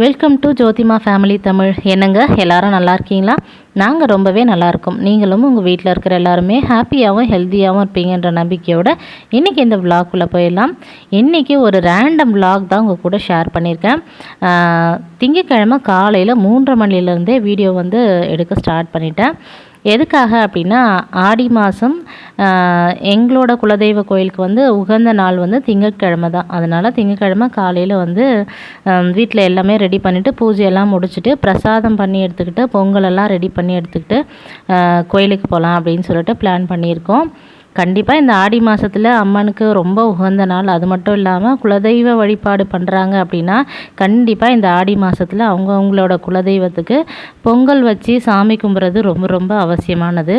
Welcome to Jothima family Tamil என்னங்க எல்லாரும் நல்லா இருக்கீங்களா? நாங்கள் ரொம்பவே நல்லாயிருக்கோம் நீங்களும் உங்கள் வீட்டில் இருக்கிற எல்லாருமே ஹாப்பியாகவும் ஹெல்த்தியாகவும் இருப்பீங்கன்ற நம்பிக்கையோட இன்றைக்கி இந்த விலாக்குள்ளே போயிடலாம். இன்றைக்கி ஒரு ரேண்டம் விலாக் தான் உங்கள் கூட ஷேர் பண்ணியிருக்கேன். திங்கக்கிழமை திங்கட்கிழமை காலையில் மூன்றரை மணிலேருந்தே வீடியோ வந்து எடுக்க ஸ்டார்ட் பண்ணிட்டேன். எதுக்காக அப்படின்னா ஆடி மாதம் எங்களோட குலதெய்வ கோயிலுக்கு வந்து உகந்த நாள் வந்து திங்கட்கிழமை தான். அதனால் திங்கட்கிழமை காலையில் வந்து வீட்டில் எல்லாமே ரெடி பண்ணிவிட்டு பூஜையெல்லாம் முடிச்சுட்டு பிரசாதம் பண்ணி எடுத்துக்கிட்டு பொங்கலெல்லாம் ரெடி பண்ணி எடுத்துக்கிட்டு கோயிலுக்கு போகலாம் அப்படின்னு சொல்லிட்டு பிளான் பண்ணியிருக்கோம். கண்டிப்பாக இந்த ஆடி மாதத்தில் அம்மனுக்கு ரொம்ப உகந்த நாள். அது மட்டும் இல்லாமல் குலதெய்வ வழிபாடு பண்ணுறாங்க அப்படின்னா கண்டிப்பாக இந்த ஆடி மாதத்தில் அவங்கவுங்களோட குலதெய்வத்துக்கு பொங்கல் வச்சு சாமி கும்பிட்றது ரொம்ப ரொம்ப அவசியமானது.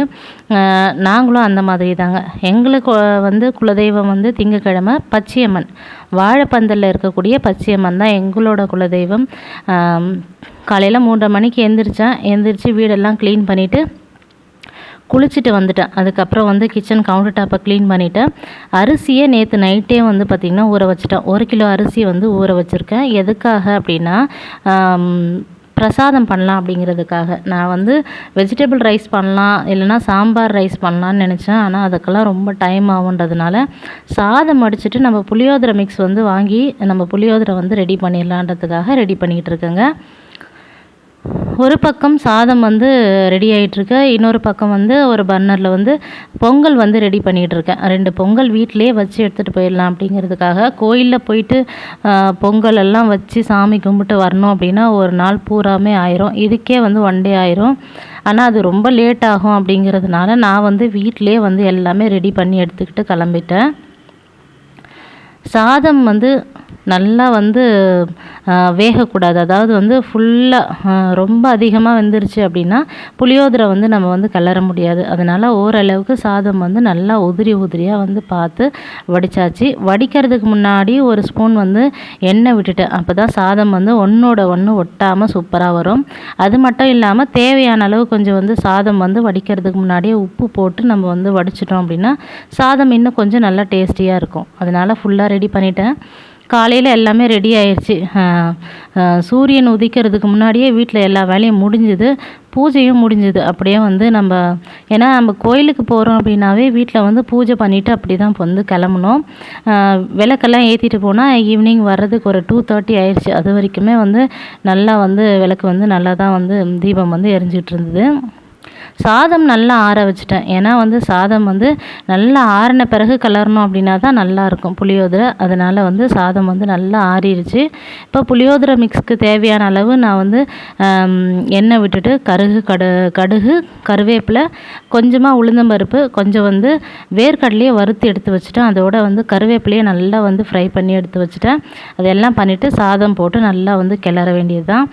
நாங்களும் அந்த மாதிரி தாங்க எங்களுக்கு வந்து குலதெய்வம் வந்து திங்கக்கிழமை பச்சையம்மன். வாழைப்பந்தலில் இருக்கக்கூடிய பச்சையம்மன் தான் எங்களோட குலதெய்வம். காலையில் மூன்றரை மணிக்கு எழுந்திரிச்சேன் எழுந்திரிச்சு வீடெல்லாம் க்ளீன் பண்ணிவிட்டு குளிச்சுட்டு வந்துட்டேன். அதுக்கப்புறம் வந்து கிச்சன் கவுண்டர் டாப்பை க்ளீன் பண்ணிவிட்டேன் அரிசியை நேற்று நைட்டே வந்து பார்த்திங்கன்னா ஊற வச்சுட்டேன். ஒரு கிலோ அரிசி வந்து ஊற வச்சுருக்கேன். எதுக்காக அப்படின்னா பிரசாதம் பண்ணலாம் அப்படிங்கிறதுக்காக. நான் வந்து வெஜிடபிள் ரைஸ் பண்ணலாம் இல்லைன்னா சாம்பார் ரைஸ் பண்ணலான்னு நினச்சேன். ஆனால் அதுக்கெல்லாம் ரொம்ப டைம் ஆகுன்றதுனால சாதம் அடிச்சுட்டு நம்ம புளியோதரை மிக்ஸ் வந்து வாங்கி நம்ம புளியோதரை வந்து ரெடி பண்ணிடலான்றதுக்காக ரெடி பண்ணிக்கிட்டு இருக்கேங்க. ஒரு பக்கம் சாதம் வந்து ரெடி ஆகிட்டுருக்கு இன்னொரு பக்கம் வந்து ஒரு பர்னரில் வந்து பொங்கல் வந்து ரெடி பண்ணிகிட்டு இருக்கேன் ரெண்டு பொங்கல் வீட்டிலே வச்சு எடுத்துகிட்டு போயிடலாம் அப்படிங்கிறதுக்காக கோயிலில் போயிட்டு பொங்கல் எல்லாம் வச்சு சாமி கும்பிட்டு வரணும் அப்படின்னா ஒரு நாள் பூராமே ஆயிரும். இதுக்கே வந்து ஒன் டே ஆயிரும். ஆனால் அது ரொம்ப லேட் ஆகும் அப்படிங்கிறதுனால நான் வந்து வீட்டிலே வந்து எல்லாமே ரெடி பண்ணி எடுத்துக்கிட்டு கிளம்பிட்டேன். சாதம் வந்து நல்லா வந்து வேகக்கூடாது. அதாவது வந்து ஃபுல்லாக ரொம்ப அதிகமாக வெந்துருச்சு அப்படின்னா புளியோதரை வந்து நம்ம வந்து கிளற முடியாது. அதனால் ஓரளவுக்கு சாதம் வந்து நல்லா உதிரி உதிரியாக வந்து பார்த்து வடிச்சாச்சு. வடிக்கிறதுக்கு முன்னாடி ஒரு ஸ்பூன் வந்து எண்ணெய் விட்டுட்டேன் அப்போ தான் சாதம் வந்து ஒன்றோட ஒன்று ஒட்டாமல் சூப்பராக வரும். அது மட்டும் இல்லாமல் தேவையான அளவு கொஞ்சம் வந்து சாதம் வந்து வடிக்கிறதுக்கு முன்னாடியே உப்பு போட்டு நம்ம வந்து வடிச்சிட்டோம் அப்படின்னா சாதம் இன்னும் கொஞ்சம் நல்லா டேஸ்டியாக இருக்கும். அதனால் ஃபுல்லாக ரெடி பண்ணிட்டேன். காலையில் எல்லாமே ரெடி ஆயிடுச்சு சூரியன் உதிக்கிறதுக்கு முன்னாடியே வீட்டில் எல்லா வேலையும் முடிஞ்சுது. பூஜையும் முடிஞ்சுது. அப்படியே வந்து நம்ம ஏன்னா நம்ம கோயிலுக்கு போகிறோம் அப்படின்னாவே வீட்டில் வந்து பூஜை பண்ணிவிட்டு அப்படி தான் இப்போ வந்து கிளம்பணும் விளக்கெல்லாம் ஏற்றிட்டு போனால் ஈவினிங் வர்றதுக்கு ஒரு டூ தேர்ட்டி ஆயிடுச்சு அது வரைக்குமே வந்து நல்லா வந்து விளக்கு வந்து நல்லா தான் வந்து தீபம் வந்து எரிஞ்சிகிட்டு இருந்தது. சாதம் நல்லா ஆற வச்சுட்டேன். ஏன்னா வந்து சாதம் வந்து நல்லா ஆறின பிறகு கலரணும் அப்படின்னா தான் நல்லாயிருக்கும் புளியோதரை. அதனால் வந்து சாதம் வந்து நல்லா ஆறிடுச்சு இப்போ புளியோதரை மிக்ஸ்க்கு தேவையான அளவு நான் வந்து எண்ணெய் விட்டுட்டு கருகு கடு கடுகு கருவேப்பிலை கொஞ்சமாக உளுந்தம்பருப்பு கொஞ்சம் வந்து வேர்க்கடலையே வறுத்து எடுத்து வச்சுட்டேன். அதோட வந்து கருவேப்பிலையே நல்லா வந்து ஃப்ரை பண்ணி எடுத்து வச்சுட்டேன். அதெல்லாம் பண்ணிவிட்டு சாதம் போட்டு நல்லா வந்து கிளற வேண்டியது தான்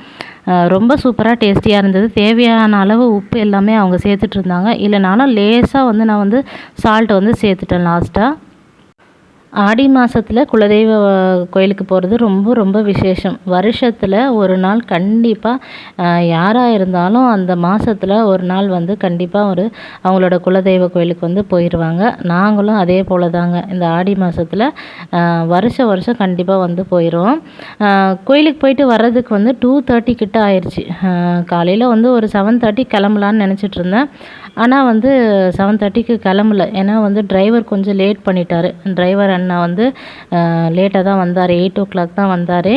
ரொம்ப சூப்பராக டேஸ்டியாக இருந்தது. தேவையான அளவு உப்பு எல்லாமே அவங்க சேர்த்துட்ருந்தாங்க இல்லைனாலும் லேசாக வந்து நான் வந்து சால்ட் வந்து சேர்த்துட்டேன் லாஸ்ட்டாக ஆடி மாதத்தில் குலதெய்வ கோயிலுக்கு போகிறது ரொம்ப ரொம்ப விசேஷம். வருஷத்தில் ஒரு நாள் கண்டிப்பாக யாராக இருந்தாலும் அந்த மாதத்தில் ஒரு நாள் வந்து கண்டிப்பாக ஒரு அவங்களோட குலதெய்வ கோயிலுக்கு வந்து போயிடுவாங்க நாங்களும் அதே போல் தாங்க இந்த ஆடி மாதத்தில் வருஷம் வருஷம் கண்டிப்பாக வந்து போயிடுவோம் கோயிலுக்கு போயிட்டு வர்றதுக்கு வந்து டூ தேர்ட்டி கிட்ட ஆயிடுச்சு காலையில் வந்து ஒரு செவன் தேர்ட்டி கிளம்பலான்னு நினச்சிட்டு இருந்தேன். ஆனால் வந்து செவன் தேர்ட்டிக்கு கிளம்பல. ஏன்னா வந்து டிரைவர் கொஞ்சம் லேட் பண்ணிட்டார். டிரைவர் அண்ணா வந்து லேட்டாக தான் வந்தார். எயிட் ஓ கிளாக் தான் வந்தார்.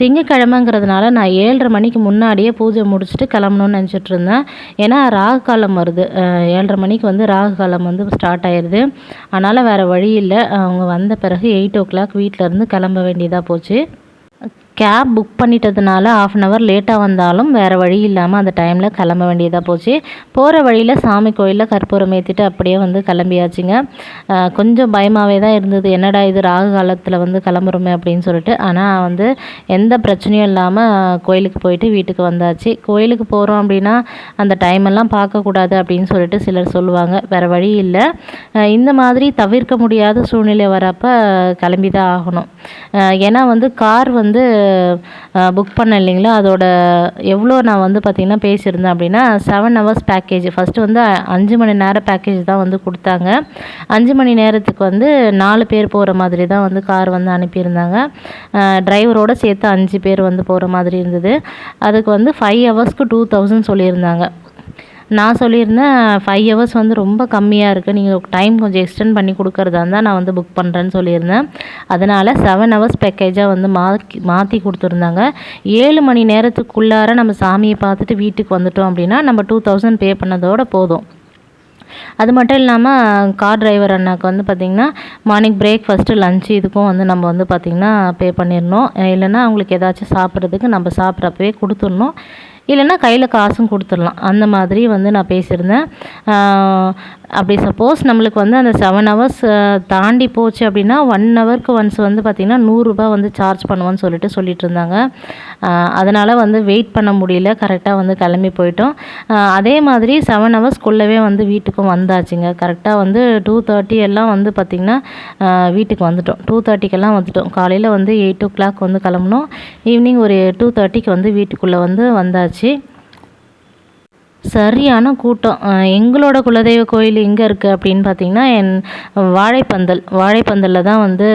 திங்கக்கிழமைங்கிறதுனால நான் ஏழரை மணிக்கு முன்னாடியே பூஜை முடிச்சுட்டு கிளம்பணும்னு நினச்சிட்டு இருந்தேன். ஏன்னா ராகு காலம் வருது. ஏழரை மணிக்கு வந்து ராகு காலம் வந்து ஸ்டார்ட் ஆயிடுது அதனால் வேறு வழி இல்லை. அவங்க வந்த பிறகு எயிட் ஓ கிளாக் வீட்டிலேருந்து கிளம்ப வேண்டியதாக போச்சு. கேப் புக் பண்ணிட்டதுனால ஆஃப் அன் ஹவர் லேட்டாக வந்தாலும் வேறு வழி இல்லாமல் அந்த டைமில் கிளம்ப வேண்டியதாக போச்சு. போகிற வழியில் சாமி கோயிலில் கற்பூரம் ஏற்றிட்டு அப்படியே வந்து கிளம்பியாச்சுங்க. கொஞ்சம் பயமாகவே தான் இருந்தது. என்னடா இது ராகு காலத்தில் வந்து கிளம்புறோமே அப்படின்னு சொல்லிட்டு. ஆனால் வந்து எந்த பிரச்சனையும் இல்லாமல் கோயிலுக்கு போயிட்டு வீட்டுக்கு வந்தாச்சு. கோயிலுக்கு போகிறோம் அப்படின்னா அந்த டைம் எல்லாம் பார்க்கக்கூடாது அப்படின்னு சொல்லிட்டு சிலர் சொல்லுவாங்க. வேறு வழி இல்லை. இந்த மாதிரி தவிர்க்க முடியாத சூழ்நிலை வரப்போ கிளம்பி தான் ஆகணும். ஏன்னா வந்து கார் வந்து புக் பண்ண இல்லைங்களா? அதோட எவ்வளோ நான் வந்து பார்த்திங்கன்னா பேசியிருந்தேன் அப்படின்னா செவன் ஹவர்ஸ் பேக்கேஜ் ஃபஸ்ட்டு வந்து அஞ்சு மணி நேரம் பேக்கேஜ் தான் வந்து கொடுத்தாங்க. அஞ்சு மணி நேரத்துக்கு வந்து நாலு பேர் போகிற மாதிரி தான் வந்து கார் வந்து அனுப்பியிருந்தாங்க. டிரைவரோடு சேர்த்து அஞ்சு பேர் வந்து போகிற மாதிரி இருந்தது. அதுக்கு வந்து ஃபைவ் ஹவர்ஸ்க்கு டூ தௌசண்ட் சொல்லியிருந்தாங்க. நான் சொல்லியிருந்தேன் ஃபைவ் ஹவர்ஸ் வந்து ரொம்ப கம்மியாக இருக்குது நீங்கள் டைம் கொஞ்சம் எக்ஸ்டெண்ட் பண்ணி கொடுக்குறதா இருந்தால் நான் வந்து புக் பண்ணுறேன்னு சொல்லியிருந்தேன். அதனால் செவன் ஹவர்ஸ் பேக்கேஜாக வந்து மாற்றி மாற்றி கொடுத்துருந்தாங்க. ஏழு மணி நேரத்துக்குள்ளார நம்ம சாமியை பார்த்துட்டு வீட்டுக்கு வந்துட்டோம் அப்படின்னா நம்ம டூ தௌசண்ட் பே பண்ணதோட போதும். அது மட்டும் இல்லாமல் கார் டிரைவர் அண்ணாக்கு வந்து பார்த்திங்கன்னா மார்னிங் பிரேக்ஃபாஸ்ட்டு லஞ்சு இதுக்கும் வந்து நம்ம வந்து பார்த்திங்கன்னா பே பண்ணிடணும். இல்லைன்னா அவங்களுக்கு ஏதாச்சும் சாப்பிட்றதுக்கு நம்ம சாப்பிட்றப்பவே கொடுத்துடணும். இல்லைன்னா கையில் காசும் கொடுத்துடலாம். அந்த மாதிரி வந்து நான் பேசியிருந்தேன். அப்படி சப்போஸ் நம்மளுக்கு வந்து அந்த செவன் ஹவர்ஸ் தாண்டி போச்சு அப்படின்னா ஒன் ஹவருக்கு ஒன்ஸ் வந்து பார்த்திங்கன்னா நூறுரூபா வந்து சார்ஜ் பண்ணுவோன்னு சொல்லிட்டு சொல்லிட்டு இருந்தாங்க. அதனால் வந்து வெயிட் பண்ண முடியல. கரெக்டாக வந்து கிளம்பி போயிட்டோம். அதே மாதிரி செவன் ஹவர்ஸ்க்குள்ளவே வந்து வீட்டுக்கும் வந்தாச்சுங்க. கரெக்டாக வந்து டூ தேர்ட்டி எல்லாம் வந்து பார்த்திங்கன்னா வீட்டுக்கு வந்துட்டோம். டூ தேர்ட்டிக்கெல்லாம் வந்துட்டோம். காலையில் வந்து எயிட் ஓ கிளாக் வந்து கிளம்புனோம். ஈவினிங் ஒரு டூ தேர்ட்டிக்கு வந்து வீட்டுக்குள்ளே வந்து வந்தாச்சு. சரியான கூட்டம். எங்களோட குலதெய்வ கோயில் எங்கே இருக்குது அப்படின்னு பார்த்தீங்கன்னா என் வாழைப்பந்தல். வாழைப்பந்தலில் தான் வந்து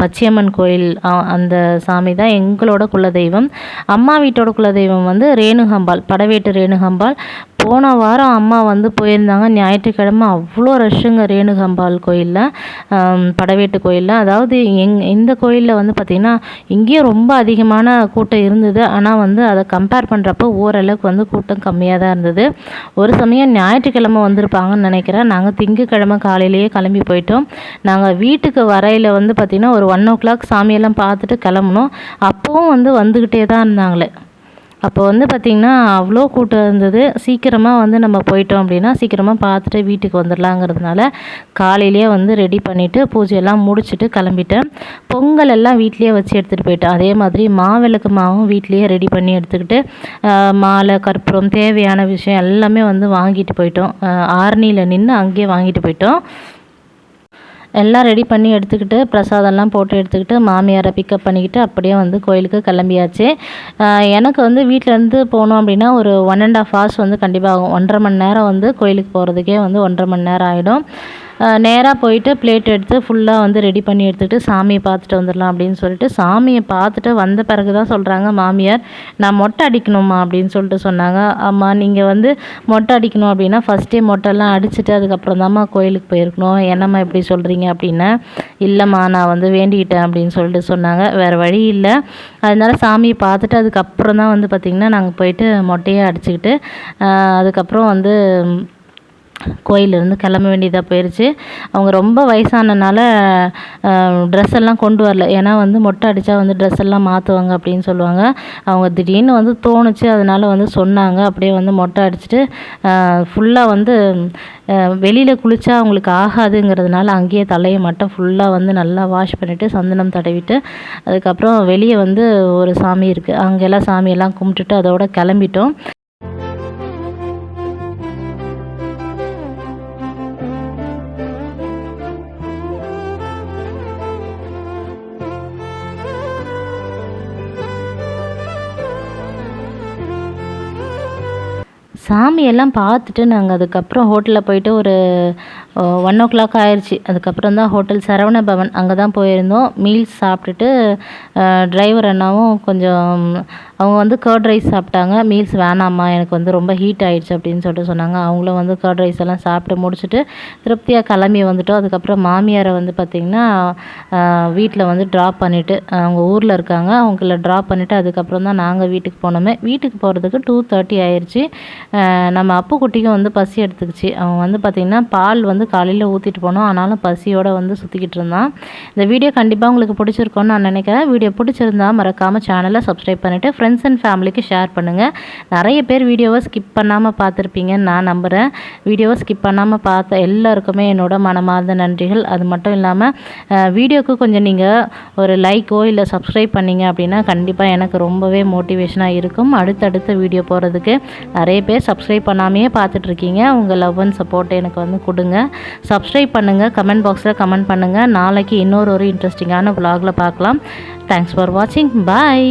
பச்சையம்மன் கோயில் அந்த சாமி தான் எங்களோட குலதெய்வம். அம்மா வீட்டோட குலதெய்வம் வந்து ரேணுகம்பாள் படவேட்டு ரேணுகம்பாள். போன வாரம் அம்மா வந்து போயிருந்தாங்க. ஞாயிற்றுக்கிழமை அவ்வளோ ரஷ்ஷுங்க ரேணுகம்பாள் கோயிலில் படவேட்டு கோயிலில். அதாவது எங் இந்த கோயிலில் வந்து பார்த்திங்கன்னா இங்கேயும் ரொம்ப அதிகமான கூட்டம் இருந்தது. ஆனால் வந்து அதை கம்பேர் பண்ணுறப்போ ஓரளவுக்கு வந்து கூட்டம் கம்மியாக தான் இருந்தது. ஒரு சமயம் ஞாயிற்றுக்கிழமை வந்திருப்பாங்கன்னு நினைக்கிறேன். நாங்கள் திங்கக்கிழமை காலையிலேயே கிளம்பி போயிட்டோம். நாங்கள் வீட்டுக்கு வரையில் வந்து பார்த்திங்கன்னா ஒரு ஒன் ஓ கிளாக் சாமியெல்லாம் பார்த்துட்டு கிளம்புனோம். அப்போவும் வந்து வந்துக்கிட்டே தான் இருந்தாங்களே. அப்போ வந்து பார்த்திங்கன்னா அவ்வளோ கூட்டம் இருந்தது. சீக்கிரமாக வந்து நம்ம போயிட்டோம் அப்படின்னா சீக்கிரமாக பார்த்துட்டு வீட்டுக்கு வந்துடலாங்கிறதுனால காலையிலேயே வந்து ரெடி பண்ணிவிட்டு பூஜையெல்லாம் முடிச்சுட்டு கிளம்பிட்டேன். பொங்கல் எல்லாம் வீட்லேயே வச்சு எடுத்துகிட்டு போயிட்டேன். அதே மாதிரி மாவிளக்கு மாவும் வீட்லேயே ரெடி பண்ணி எடுத்துக்கிட்டு மாலை கற்பூரம் தேவையான விஷயம் எல்லாமே வந்து வாங்கிட்டு போயிட்டோம். ஆரணியில் நின்று அங்கேயே வாங்கிட்டு போயிட்டோம். எல்லாம் ரெடி பண்ணி எடுத்துக்கிட்டு பிரசாதம்லாம் போட்டு எடுத்துக்கிட்டு மாமியாரை பிக்கப் பண்ணிக்கிட்டு அப்படியே வந்து கோயிலுக்கு கிளம்பியாச்சு. எனக்கு வந்து வீட்டிலேருந்து போனோம் அப்படின்னா ஒரு ஒன் அண்ட் ஆஃப் ஹவர்ஸ் வந்து கண்டிப்பாக ஆகும். ஒன்றரை மணி நேரம் வந்து கோயிலுக்கு போகிறதுக்கே வந்து ஒன்றரை மணி நேரம் ஆகிடும் நேராக போயிட்டு பிளேட் எடுத்து ஃபுல்லாக வந்து ரெடி பண்ணி எடுத்துகிட்டு சாமியை பார்த்துட்டு வந்துடலாம் அப்படின்னு சொல்லிட்டு சாமியை பார்த்துட்டு வந்த பிறகு தான் சொல்கிறாங்க மாமியார் நான் மொட்டை அடிக்கணுமா அப்படின்னு சொல்லிட்டு சொன்னாங்க. ஆமாம் நீங்கள் வந்து மொட்டை அடிக்கணும் அப்படின்னா ஃபஸ்ட்டே மொட்டைலாம் அடிச்சுட்டு அதுக்கப்புறம் தான்மா கோயிலுக்கு போயிருக்கணும். என்னம்மா எப்படி சொல்கிறீங்க அப்படின்னா இல்லைம்மா நான் வந்து வேண்டிக்கிட்டேன் அப்படின்னு சொல்லிட்டு சொன்னாங்க. வேறு வழி இல்லை. அதனால சாமியை பார்த்துட்டு அதுக்கப்புறம் தான் வந்து பார்த்திங்கன்னா நாங்கள் போயிட்டு மொட்டையை அடிச்சுக்கிட்டு அதுக்கப்புறம் வந்து கோயிலிருந்து கிளம்ப வேண்டியதாக போயிடுச்சு அவங்க ரொம்ப வயசானனால ட்ரெஸ் எல்லாம் கொண்டு வரல. ஏன்னா வந்து மொட்டை அடித்தா வந்து ட்ரெஸ் எல்லாம் மாற்றுவாங்க அப்படின்னு சொல்லுவாங்க. அவங்க திடீர்னு வந்து தோணுச்சு. அதனால் வந்து சொன்னாங்க. அப்படியே வந்து மொட்டை அடிச்சுட்டு ஃபுல்லாக வந்து வெளியில் குளித்தா அவங்களுக்கு ஆகாதுங்கிறதுனால அங்கேயே தலையை மட்டும் ஃபுல்லாக வந்து நல்லா வாஷ் பண்ணிவிட்டு சந்தனம் தடவிட்டு அதுக்கப்புறம் வெளியே வந்து ஒரு சாமி இருக்குது அங்கெல்லாம் சாமியெல்லாம் கும்பிட்டுட்டு அதோட கிளம்பிட்டோம். சாமியெல்லாம் பார்த்துட்டு நாங்கள் அதுக்கப்புறம் ஹோட்டலில் போயிட்டு ஒரு ஒன் ஓ கிளாக் ஆயிடுச்சு அதுக்கப்புறம் தான் ஹோட்டல் சரவண பவன். அங்கே தான் போயிருந்தோம். மீல்ஸ் சாப்பிட்டுட்டு டிரைவர் அண்ணாவும் கொஞ்சம் அவங்க வந்து கர்ட் ரைஸ் சாப்பிட்டாங்க. மீல்ஸ் வேணாம்மா எனக்கு வந்து ரொம்ப ஹீட் ஆகிடுச்சு அப்படின்னு சொல்லிட்டு சொன்னாங்க. அவங்களும் வந்து கர்ட் ரைஸ் எல்லாம் சாப்பிட்டு முடிச்சுட்டு திருப்தியாக கிளம்பி வந்துட்டோம். அதுக்கப்புறம் மாமியாரை வந்து பார்த்திங்கன்னா வீட்டில் வந்து ட்ராப் பண்ணிவிட்டு அவங்க ஊரில் இருக்காங்க. அவங்கள ட்ராப் பண்ணிவிட்டு அதுக்கப்புறம் தான் நாங்கள் வீட்டுக்கு போனோமே. வீட்டுக்கு போகிறதுக்கு டூ தேர்ட்டி ஆயிடுச்சு நம்ம அப்பு குட்டிக்கும் வந்து பசி எடுத்துக்கிச்சு. அவன் வந்து பார்த்திங்கன்னா பால் வந்து காலையில் ஊற்றிட்டு போனோம். ஆனாலும் பசியோடு வந்து சுற்றிக்கிட்டு இருந்தான். இந்த வீடியோ கண்டிப்பாக உங்களுக்கு பிடிச்சிருக்கோன்னு நான் நினைக்கிறேன். வீடியோ பிடிச்சிருந்தா மறக்காமல் சேனலை சப்ஸ்கிரைப் பண்ணிவிட்டு ஃப்ரெண்ட்ஸ் அண்ட் ஃபேமிலிக்கு ஷேர் பண்ணுங்கள் நிறைய பேர் வீடியோவை ஸ்கிப் பண்ணாமல் பார்த்துருப்பீங்கன்னு நான் நம்புகிறேன் வீடியோவை ஸ்கிப் பண்ணாமல் பார்த்த எல்லாருக்குமே என்னோட மனமார்ந்த நன்றிகள். அது மட்டும் இல்லாமல் வீடியோவுக்கு கொஞ்சம் நீங்கள் ஒரு லைக்கோ இல்லை சப்ஸ்கிரைப் பண்ணிங்க அப்படின்னா கண்டிப்பாக எனக்கு ரொம்பவே மோட்டிவேஷனாக இருக்கும். அடுத்தடுத்த வீடியோ போகிறதுக்கு நிறைய பேர் சப்ஸ்கிரைப் பண்ணாமையே பார்த்துட்ருக்கீங்க. உங்கள் லவ் அண்ட் சப்போர்ட் எனக்கு வந்து கொடுங்க. சப்ஸ்கிரைப் பண்ணுங்கள் கமெண்ட் பாக்ஸில் கமெண்ட் பண்ணுங்கள் நாளைக்கு இன்னொரு ஒரு இன்ட்ரெஸ்டிங்கான ப்ளாகில் பார்க்கலாம். தேங்க்ஸ் ஃபார் வாட்சிங் பாய்